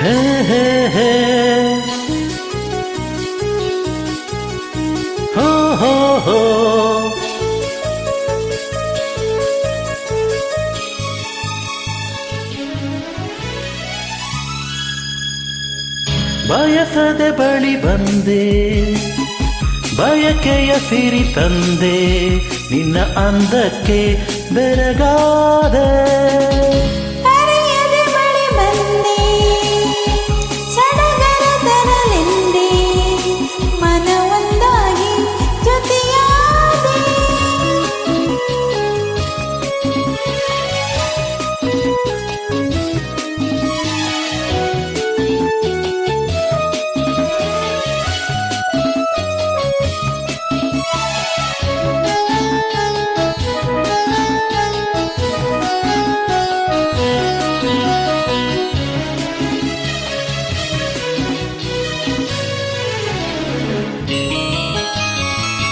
ಬಯಸದೆ ಬಳಿ ಬಂದೆ ಬಯಕೆಯ ಸಿರಿ ತಂದೆ ನಿನ್ನ ಅಂದಕ್ಕೆ ಬೆರಗಾದೆ.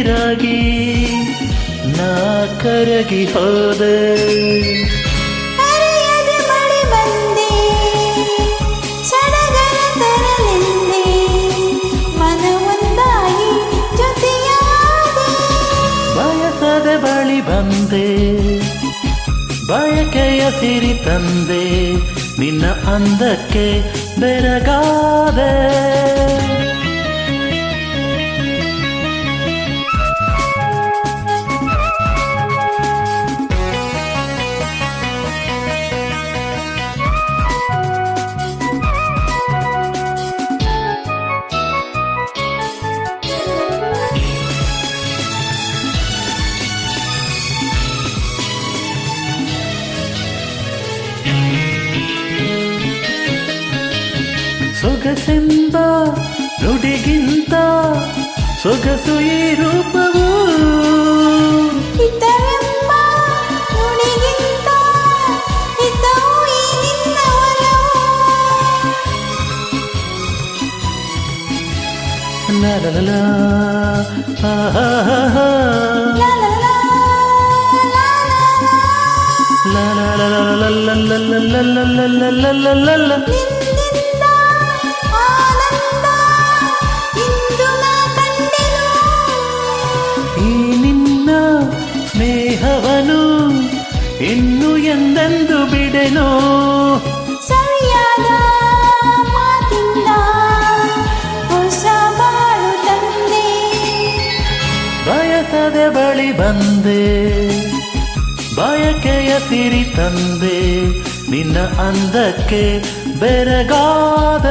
ನೀರಾಗಿ ನಾ ಕರಗಿ ಹೋದೆ. ಬಯಸದೆ ಬಳಿ ಬಂದೆ ಬಯಕೆಯ ಸಿರಿ ತಂದೆ ನಿನ್ನ ಅಂದಕ್ಕೆ ಬೆರಗಾದೆ. ನುಡಿಗಿಂತ ಸೊಗಸು ಈ ರೂಪವು ಹಿತವೆಂಬ ನುಡಿಗಿಂತ ಹಿತವು ಈ ನಿನ್ನ ಒಲವು ಲಲಲಲ, ಆಹಾಹಾಹಾ, ಲಾ ಲಾ ಲಾ, ಲಾ ಲಾ ಲಾ. ಲಲಲಲಲಲಲಲಲಲಲಲಲಲಲ. ನಿನ್ನಿಂದ ಎಂದೆಂದು ಸರಿಯಾದ ಮಾತಿಲ್ಲ ಹೊಸ ಬಾಳು ತಂದೆ. ಬಯಸದೆ ಬಳಿ ಬಂದೆ ಬಯಕೆಯ ಸಿರಿ ತಂದೆ ನಿನ್ನ ಅಂದಕ್ಕೆ ಬೆರಗಾದ